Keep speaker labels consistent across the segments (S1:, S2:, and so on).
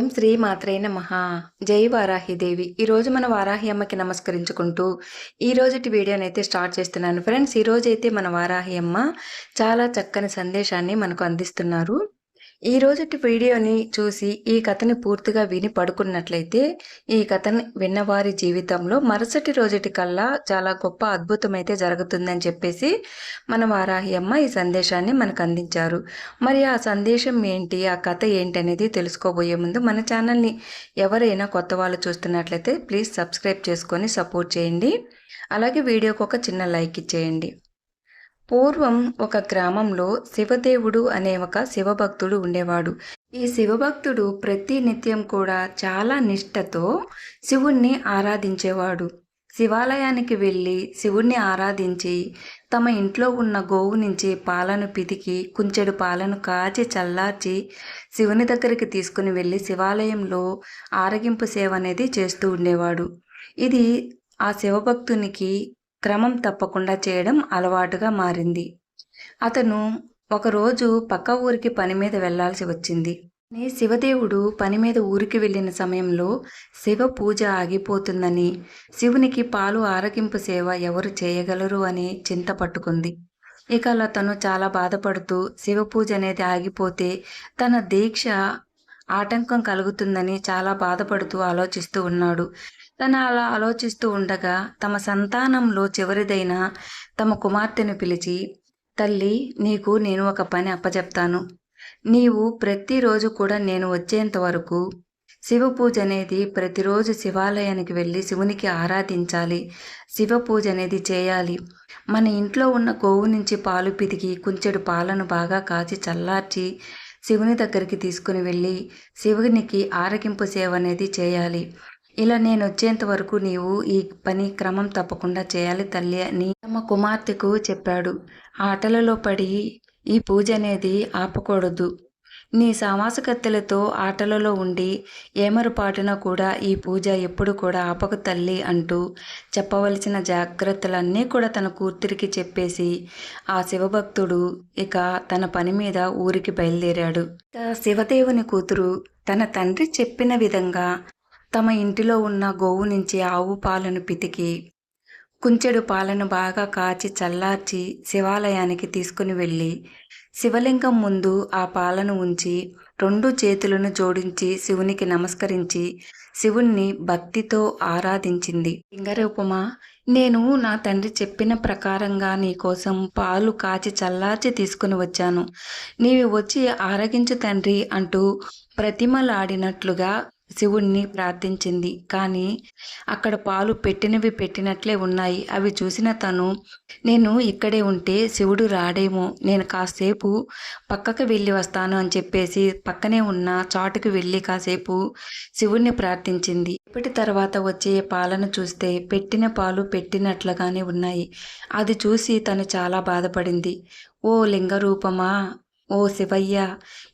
S1: ఓం శ్రీ మాత్రే మహా జై వారాహిదేవి ఈరోజు మన వారాహి అమ్మకి నమస్కరించుకుంటూ ఈ రోజుటి వీడియోని అయితే స్టార్ట్ చేస్తున్నాను. ఫ్రెండ్స్ ఈ రోజు అయితే మన వారాహి అమ్మ చాలా చక్కని సందేశాన్ని మనకు అందిస్తున్నారు. ఈ రోజుటి వీడియోని చూసి ఈ కథని పూర్తిగా విని పడుకున్నట్లయితే ఈ కథని విన్నవారి జీవితంలో మరుసటి రోజుటి కల్లా చాలా గొప్ప అద్భుతం అయితే జరుగుతుందని చెప్పేసి మన వారాహి అమ్మ ఈ సందేశాన్ని మనకు అందించారు. మరి ఆ సందేశం ఏంటి? ఆ కథ ఏంటి అనేది తెలుసుకోబోయే ముందు మన ఛానల్ని ఎవరైనా కొత్త వాళ్ళు చూస్తున్నట్లయితే ప్లీజ్ సబ్స్క్రైబ్ చేసుకొని సపోర్ట్ చేయండి. అలాగే వీడియోకి ఒక చిన్న లైక్ ఇచ్చేయండి. పూర్వం ఒక గ్రామంలో శివదేవుడు అనే ఒక శివభక్తుడు ఉండేవాడు. ఈ శివభక్తుడు ప్రతి నిత్యం కూడా చాలా నిష్టతో శివుణ్ణి ఆరాధించేవాడు. శివాలయానికి వెళ్ళి శివుణ్ణి ఆరాధించి తమ ఇంట్లో ఉన్న గోవు నుంచి పాలను పితికి కుంచెడు పాలను కాచి చల్లార్చి శివుని దగ్గరికి తీసుకుని వెళ్ళి శివాలయంలో ఆరగింపు సేవ అనేది చేస్తూ ఉండేవాడు. ఇది ఆ శివభక్తునికి క్రమం తప్పకుండా చేయడం అలవాటుగా మారింది. అతను ఒకరోజు పక్క ఊరికి పని మీద వెళ్ళాల్సి వచ్చింది. శివదేవుడు పని మీద ఊరికి వెళ్ళిన సమయంలో శివ పూజ ఆగిపోతుందని శివునికి పాలు ఆరగింపు సేవ ఎవరు చేయగలరు అని చింత పట్టుకుంది. ఇక అలా తను చాలా బాధపడుతూ శివ పూజ అనేది ఆగిపోతే తన దీక్ష ఆటంకం కలుగుతుందని చాలా బాధపడుతూ ఆలోచిస్తూ ఉన్నాడు. తన అలా ఆలోచిస్తూ ఉండగా తమ సంతానంలో చివరిదైన తమ కుమార్తెను పిలిచి తల్లి నీకు నేను ఒక పని అప్పచెప్తాను నీవు ప్రతిరోజు కూడా నేను వచ్చేంత వరకు శివ పూజ అనేది ప్రతిరోజు శివాలయానికి వెళ్ళి శివునికి ఆరాధించాలి. శివ పూజ అనేది చేయాలి. మన ఇంట్లో ఉన్న గోవు నుంచి పాలు పితికి కుంచెడు పాలను బాగా కాచి చల్లార్చి శివుని దగ్గరికి తీసుకుని వెళ్ళి శివునికి ఆరగింపు సేవ అనేది చేయాలి. ఇలా నేను వచ్చేంత వరకు నీవు ఈ పని క్రమం తప్పకుండా చేయాలి తల్లి అని తమ కుమార్తెకు చెప్పాడు. ఆటలలో పడి ఈ పూజ అనేది ఆపకూడదు. నీ సామాసకత్తెలతో ఆటలలో ఉండి ఏమరుపాటున కూడా ఈ పూజ ఎప్పుడు కూడా ఆపక తల్లి అంటూ చెప్పవలసిన జాగ్రత్తలన్నీ కూడా తన కూతురికి చెప్పేసి ఆ శివభక్తుడు ఇక తన పని మీద ఊరికి బయలుదేరాడు. శివదేవుని కూతురు తన తండ్రి చెప్పిన విధంగా తమ ఇంటిలో ఉన్న గోవు నుంచి ఆవు పాలను పితికి కుంచెడు పాలను బాగా కాచి చల్లార్చి శివాలయానికి తీసుకుని వెళ్ళి శివలింగం ముందు ఆ పాలను ఉంచి రెండు చేతులను జోడించి శివునికి నమస్కరించి శివుణ్ణి భక్తితో ఆరాధించింది. లింగరూపమ? నేను నా తండ్రి చెప్పిన ప్రకారంగా నీకోసం పాలు కాచి చల్లార్చి తీసుకుని వచ్చాను. నీవి వచ్చి ఆరగించు తండ్రి అంటూ ప్రతిమలాడినట్లుగా శివుణ్ణి ప్రార్థించింది. కానీ అక్కడ పాలు పెట్టినవి పెట్టినట్లే ఉన్నాయి. అవి చూసిన తను నేను ఇక్కడే ఉంటే శివుడు రాడేమో. నేను కాసేపు పక్కకు వెళ్ళి వస్తాను అని చెప్పేసి పక్కనే ఉన్న చాటుకు వెళ్ళి కాసేపు శివుణ్ణి ప్రార్థించింది. ఇప్పటి తర్వాత వచ్చే పాలను చూస్తే పెట్టిన పాలు పెట్టినట్లుగానే ఉన్నాయి. అది చూసి తను చాలా బాధపడింది. ఓ లింగ రూపమా ఓ శివయ్య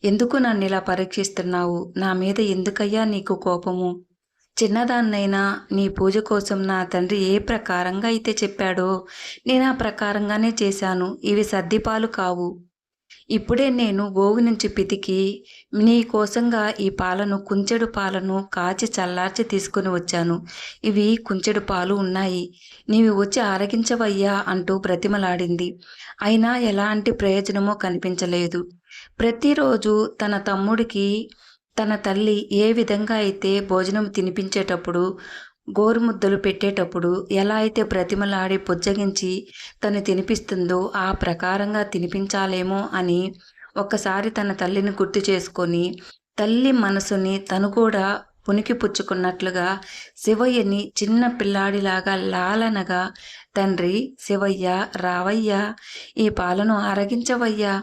S1: ఎందుకు నన్ను ఇలా పరీక్షిస్తున్నావు? నా మీద ఎందుకయ్యా నీకు కోపము? చిన్నదాన్నైనా నీ పూజ కోసం నా తండ్రి ఏ ప్రకారంగా అయితే చెప్పాడో నేను ఆ ప్రకారంగానే చేశాను. ఇవి సర్దిపాలు కావు. ఇప్పుడే నేను గోవు నుంచి పితికి నీ కోసంగా ఈ పాలను కుంచెడు పాలను కాచి చల్లార్చి తీసుకుని వచ్చాను. ఇవి కుంచెడు పాలు ఉన్నాయి. నీవి వచ్చి ఆరగించవయ్యా అంటూ బ్రతిమలాడింది. అయినా ఎలాంటి ప్రయోజనమో కనిపించలేదు. ప్రతిరోజు తన తమ్ముడికి తన తల్లి ఏ విధంగా అయితే భోజనం తినిపించేటప్పుడు గోరుముద్దలు పెట్టేటప్పుడు ఎలా అయితే ప్రతిమలాడి పుజ్జగించి తను తినిపిస్తుందో ఆ ప్రకారంగా తినిపించాలేమో అని ఒక్కసారి తన తల్లిని గుర్తు చేసుకొని తల్లి మనసుని తను కూడా పునికి పుచ్చుకున్నట్లుగా శివయ్యని చిన్న పిల్లాడిలాగా లాలనగా తండ్రి శివయ్య రావయ్యా ఈ పాలను ఆరగించవయ్యా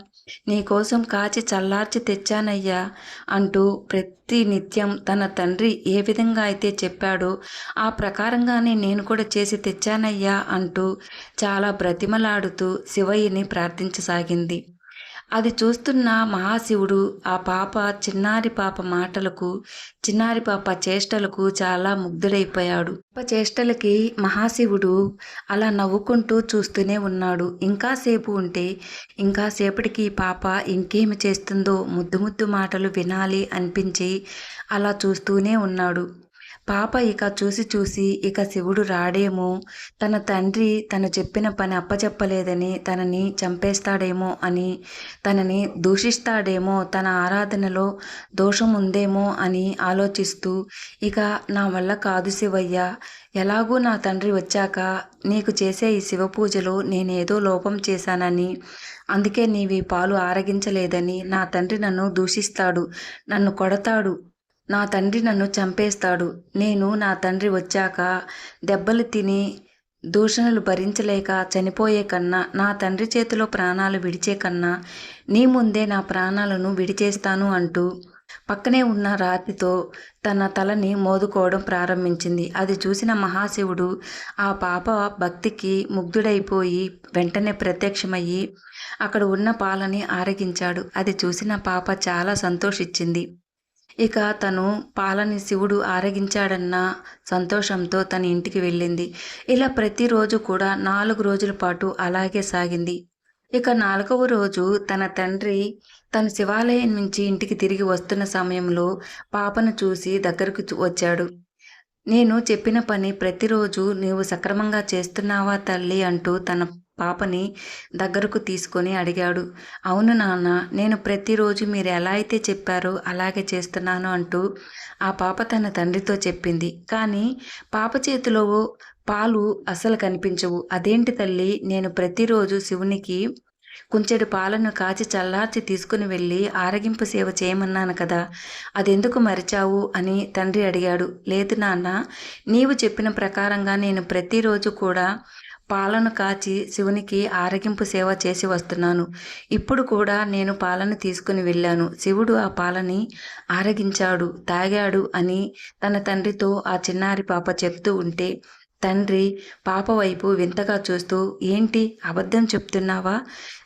S1: నీకోసం కాచి చల్లార్చి తెచ్చానయ్యా అంటూ ప్రతి నిత్యం తన తండ్రి ఏ విధంగా అయితే చెప్పాడో ఆ ప్రకారంగానే నేను కూడా చేసి తెచ్చానయ్యా అంటూ చాలా బ్రతిమలాడుతూ శివయ్యని ప్రార్థించసాగింది. అది చూస్తున్న మహాశివుడు ఆ పాప చిన్నారి పాప మాటలకు చిన్నారి పాప చేష్టలకు చాలా ముగ్ధుడైపోయాడు. పాప చేష్టలకి మహాశివుడు అలా నవ్వుకుంటూ చూస్తూనే ఉన్నాడు. ఇంకాసేపు ఉంటే ఇంకాసేపటికి పాప ఇంకేమి చేస్తుందో ముద్దు ముద్దు మాటలు వినాలి అనిపించి అలా చూస్తూనే ఉన్నాడు. పాప ఇక చూసి చూసి ఇక శివుడు రాడేమో తన తండ్రి తను చెప్పిన పని అప్పచెప్పలేదని తనని చంపేస్తాడేమో అని తనని దూషిస్తాడేమో తన ఆరాధనలో దోషం ఉందేమో అని ఆలోచిస్తూ ఇక నా వల్ల కాదు శివయ్య ఎలాగూ నా తండ్రి వచ్చాక నీకు చేసే ఈ శివ పూజలో నేనేదో లోపం చేశానని అందుకే నీవి పాలు ఆరగించలేదని నా తండ్రి నన్ను దూషిస్తాడు నన్ను కొడతాడు నా తండ్రి నన్ను చంపేస్తాడు. నేను నా తండ్రి వచ్చాక దెబ్బలు తిని దూషణలు భరించలేక చనిపోయే కన్నా నా తండ్రి చేతిలో ప్రాణాలు విడిచే కన్నా నీ ముందే నా ప్రాణాలను విడిచేస్తాను అంటూ పక్కనే ఉన్న రాతితో తన తలని మోదుకోవడం ప్రారంభించింది. అది చూసిన మహాశివుడు ఆ పాప భక్తికి ముగ్ధుడైపోయి వెంటనే ప్రత్యక్షమయ్యి అక్కడ ఉన్న పాలని ఆరగించాడు. అది చూసిన పాప చాలా సంతోషించింది. ఇక తను పాలని శివుడు ఆరగించాడన్న సంతోషంతో తన ఇంటికి వెళ్ళింది. ఇలా ప్రతిరోజు కూడా నాలుగు రోజుల పాటు అలాగే సాగింది. ఇక నాలుగవ రోజు తన తండ్రి తన శివాలయం నుంచి ఇంటికి తిరిగి వస్తున్న సమయంలో పాపను చూసి దగ్గరకు వచ్చాడు. నేను చెప్పిన పని ప్రతిరోజు నీవు సక్రమంగా చేస్తున్నావా తల్లి అంటూ తన పాపని దగ్గరకు తీసుకొని అడిగాడు. అవును నాన్న నేను ప్రతిరోజు మీరు ఎలా అయితే చెప్పారో అలాగే చేస్తున్నాను అంటూ ఆ పాప తన తండ్రితో చెప్పింది. కానీ పాప చేతిలో పాలు అసలు కనిపించవు. అదేంటి తల్లి నేను ప్రతిరోజు శివునికి కుంచెడు పాలను కాచి చల్లార్చి తీసుకుని వెళ్ళి ఆరగింపు సేవ చేయమన్నాను కదా అదెందుకు మరిచావు అని తండ్రి అడిగాడు. లేదు నాన్న నీవు చెప్పిన ప్రకారంగా నేను ప్రతిరోజు కూడా పాలను కాచి శివునికి ఆరగింపు సేవ చేసి వస్తున్నాను. ఇప్పుడు కూడా నేను పాలను తీసుకుని వెళ్ళాను. శివుడు ఆ పాలని ఆరగించాడు తాగాడు అని తన తండ్రితో ఆ చిన్నారి పాప చెప్తూ ఉంటే తండ్రి పాప వైపు వింతగా చూస్తూ ఏంటి? అబద్ధం చెప్తున్నావా?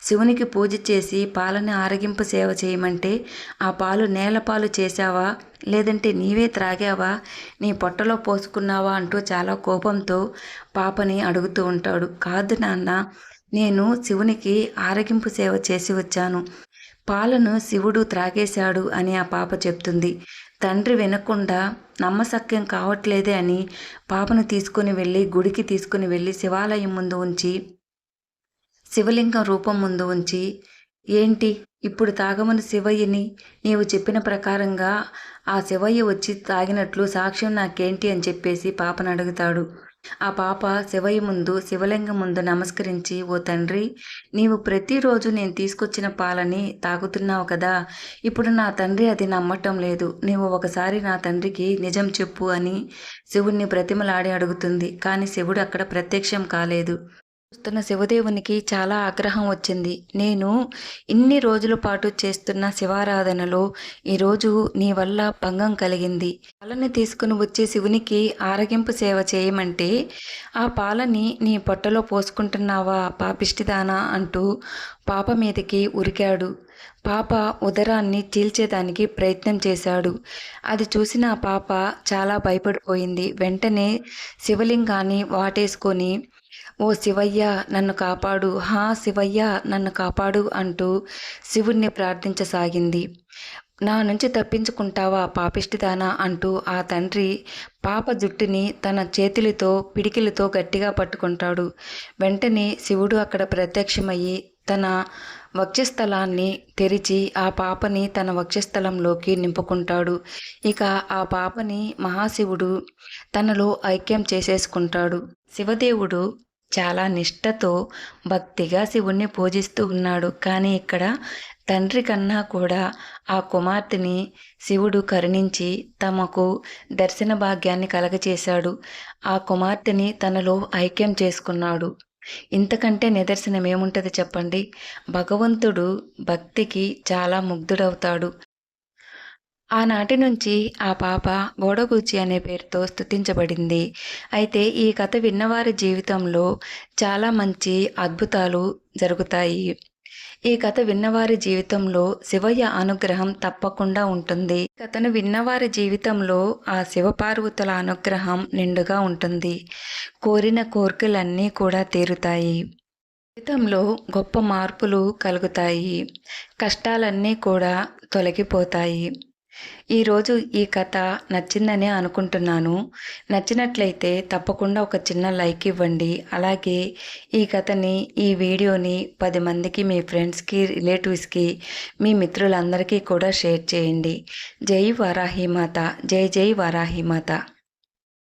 S1: శివునికి పూజ చేసి పాలని ఆరగింపు సేవ చేయమంటే ఆ పాలు నేలపాలు చేశావా? లేదంటే నీవే త్రాగావా? నీ పొట్టలో పోసుకున్నావా? అంటూ చాలా కోపంతో పాపని అడుగుతూ ఉంటాడు. కాదు నాన్న నేను శివునికి ఆరగింపు సేవ చేసి వచ్చాను. పాలను శివుడు త్రాగేశాడు అని ఆ పాప చెప్తుంది. తండ్రి వినకుండా నమ్మసక్యం కావట్లేదే అని పాపను తీసుకుని వెళ్ళి గుడికి తీసుకుని వెళ్ళి శివాలయం ముందు ఉంచి శివలింగం రూపం ముందు ఉంచి ఏంటి? ఇప్పుడు తాగమని శివయ్యని నీవు చెప్పిన ప్రకారంగా ఆ శివయ్య వచ్చి తాగినట్లు సాక్ష్యం నాకేంటి? అని చెప్పేసి పాపను అడుగుతాడు. ఆ పాప శివయ్య ముందు శివలింగం ముందు నమస్కరించి ఓ తండ్రి నీవు ప్రతిరోజు నేను తీసుకొచ్చిన పాలని తాగుతున్నావు కదా ఇప్పుడు నా తండ్రి అది నమ్మటం లేదు. నీవు ఒకసారి నా తండ్రికి నిజం చెప్పు అని శివుణ్ణి ప్రతిమలాడి అడుగుతుంది. కానీ శివుడు అక్కడ ప్రత్యక్షం కాలేదు. చూస్తున్న శివదేవునికి చాలా ఆగ్రహం వచ్చింది. నేను ఇన్ని రోజుల పాటు చేస్తున్న శివారాధనలో ఈరోజు నీ వల్ల భంగం కలిగింది. పాలని తీసుకుని వచ్చి శివునికి ఆరగింపు సేవ చేయమంటే ఆ పాలని నీ పొట్టలో పోసుకుంటున్నావా పాపిష్టిదానా అంటూ పాప మీదకి ఉరికాడు. పాప ఉదరాన్ని చీల్చేదానికి ప్రయత్నం చేశాడు. అది చూసిన పాప చాలా భయపడిపోయింది. వెంటనే శివలింగాన్ని వాటేసుకొని ఓ శివయ్య నన్ను కాపాడు. హా శివయ్య నన్ను కాపాడు అంటూ శివుణ్ణి ప్రార్థించసాగింది. నా నుంచి తప్పించుకుంటావా పాపిష్టిదానా అంటూ ఆ తండ్రి పాప జుట్టుని తన చేతులతో పిడికిలతో గట్టిగా పట్టుకుంటాడు. వెంటనే శివుడు అక్కడ ప్రత్యక్షమయ్యి తన వక్షస్థలాన్ని తెరిచి ఆ పాపని తన వక్షస్థలంలోకి నింపుకుంటాడు. ఇక ఆ పాపని మహాశివుడు తనలో ఐక్యం చేసేసుకుంటాడు. శివదేవుడు చాలా నిష్టతో భక్తిగా శివుణ్ణి పూజిస్తూ ఉన్నాడు. కానీ ఇక్కడ తండ్రి కన్నా కూడా ఆ కుమార్తెని శివుడు కరుణించి తమకు దర్శన భాగ్యాన్ని కలగచేశాడు. ఆ కుమార్తెని తనలో ఐక్యం చేసుకున్నాడు. ఇంతకంటే నిదర్శనం ఏముంటుంది చెప్పండి? భగవంతుడు భక్తికి చాలా ముగ్ధుడవుతాడు. ఆనాటి నుంచి ఆ పాప గోడగూచి అనే పేరుతో స్థుతించబడింది అయితే ఈ కథ విన్నవారి జీవితంలో చాలా మంచి అద్భుతాలు జరుగుతాయి. ఈ కథ విన్నవారి జీవితంలో శివయ్య అనుగ్రహం తప్పకుండా ఉంటుంది. కథను విన్నవారి జీవితంలో ఆ శివపార్వతుల అనుగ్రహం నిండుగా ఉంటుంది. కోరిన కోరికలన్నీ కూడా తీరుతాయి. జీవితంలో గొప్ప మార్పులు కలుగుతాయి. కష్టాలన్నీ కూడా తొలగిపోతాయి. ఈరోజు ఈ కథ నచ్చిందని అనుకుంటున్నాను. నచ్చినట్లయితే తప్పకుండా ఒక చిన్న లైక్ ఇవ్వండి. అలాగే ఈ కథని ఈ వీడియోని పది మందికి మీ ఫ్రెండ్స్కి రిలేటివ్స్కి మీ మిత్రులందరికీ కూడా షేర్ చేయండి. జై వారాహిమాత జై జై వారాహిమాత